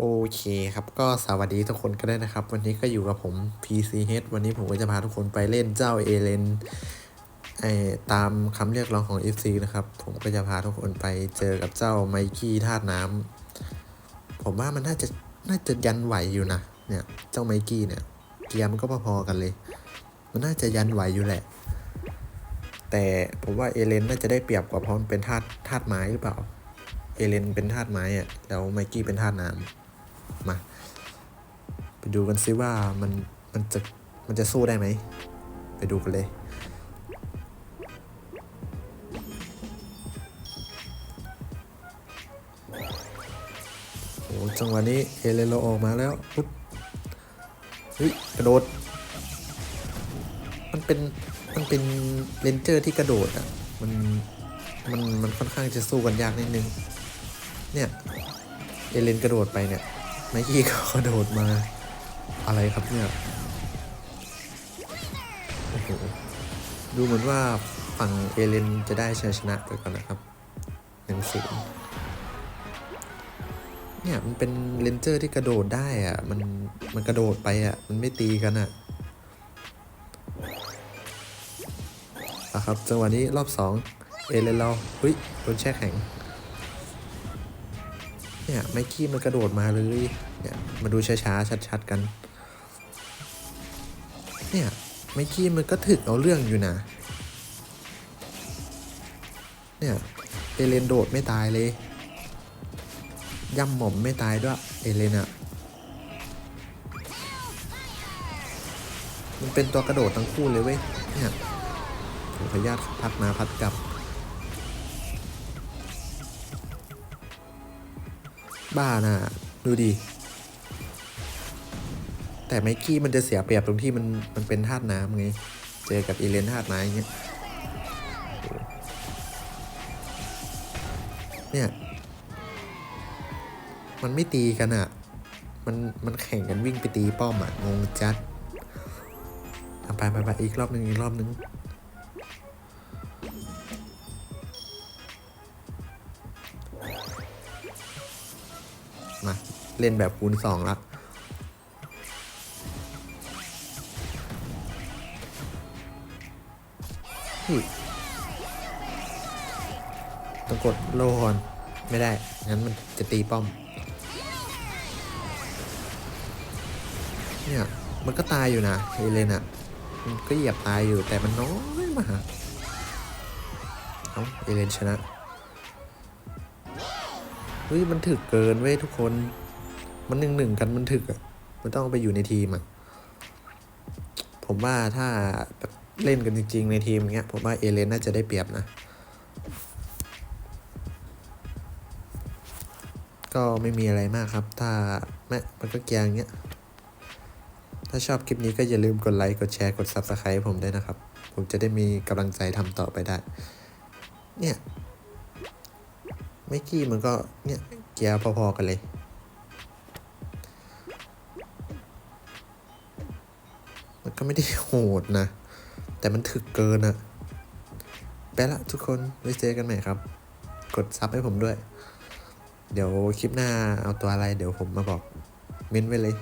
โอเคครับก็สวัสดีทุกคนก็ได้นะครับ วันนี้ก็อยู่กับผม PCH วันนี้ผมก็จะพาทุกคนไปเล่นเจ้าเอเลนไอตามคำเรียกร้องของ FC นะครับ ผมก็จะพาทุกคนไปเจอกับเจ้าไมกี้ธาตุน้ำผมว่ามันน่าจะน่าจะยันไหวอยู่นะเนี่ยเจ้าไมกี้เนี่ยเกียร์มันก็พอๆกันเลย มันน่าจะยันไหวอยู่แหละ แต่ผมว่าเอเลนน่าจะได้เปรียบกว่าเพราะมันเป็นธาตุธาตุไม้หรือเปล่าเอเลนเป็นธาตุไม้อะแล้วไมกี้เป็นธาตุน้ำ มา ไปดูกันซิว่ามันมันจะมันจะสู้ได้ไหม ไปดูกันเลย โอ้จังหวะนี้เอเลนเรออกมาแล้วปุ๊บเฮ้ยกระโดด มันเป็นมันเป็นเลนเจอร์ที่กระโดดอะ มันมันมันค่อนข้างจะสู้กันยากนิดนึง เนี่ย เอเลนกระโดดไปเนี่ย ไมกี้ก็กระโดดมา อะไรครับเนี่ยโอ้โหดูเหมือนว่าฝั่งเอเลนจะได้ชัยชนะไปก่อนนะครับหนึ่งศูนย์เนี่ยมันเป็นเลนเจอร์ที่กระโดดได้อะมันมันกระโดดไปอะมันไม่ตีกันอะอะครับจังหวะนี้รอบสองเอเลนเราเฮ้ยโดนแช่แข็ง เนี่ยไมกี้มันกระโดดมาเลยเนี่ยมาดูช้าๆชัดๆกัน เนี่ยไมกี้มันก็ถึกเอาเรื่องอยู่นะ เนี่ยเอเลนโดดไม่ตายเลยย่ำหม่อมไม่ตายด้วยเอเลนอะมันเป็นตัวกระโดดทั้งคู่เลยเว้ยเนี่ยผมขออนุญาตพักมาพัดกลับ บ้าน่ะดูดิแต่ไมกี้มันจะเสียเปรียบตรงที่มันมันเป็นธาตุน้ำไง เจอกับอีเลนธาตุไม้เงี้ยเนี่ย มันไม่ตีกันอะ มันมันแข่งกันวิ่งไปตีป้อมอะงงจัดไปไปไปอีกรอบหนึ่งอีกรอบหนึ่ง มา เล่นแบบคูณสองละเฮ้ยต้องกดโลก่อนไม่ได้ งั้นมันจะตีป้อม เนี่ย มันก็ตายอยู่นะเอเลนอะมันก็เหยียบตายอยู่แต่มันน้อยมากเอาเอเลนชนะ เฮ้ยมันถึกเกินเว้ยทุกคน มันหนึ่งหนึ่งกันมันถึกอะมันต้องไปอยู่ในทีมอะผมว่าถ้าเล่นกันจริง ๆ ในทีมเงี้ยผมว่าเอเลนน่าจะได้เปรียบนะ ก็ไม่มีอะไรมากครับ ถ้าแม่มันก็เกียงเงี้ยถ้าชอบคลิปนี้ก็อย่าลืมกดไลค์ กดแชร์ กด Subscribe ผมด้วยนะครับ ผมจะได้มีกำลังใจทำต่อไปได้ เนี่ย ไม่กี้มันก็เนี่ยเกียร์พอๆกันเลยมันก็ไม่ได้โหดนะ แต่มันถึกเกินอะไปละทุกคนไว้เจอกันใหม่ครับ กดซับให้ผมด้วย เดี๋ยวคลิปหน้าเอาตัวอะไร เดี๋ยวผมมาบอกเม้นไว้เลย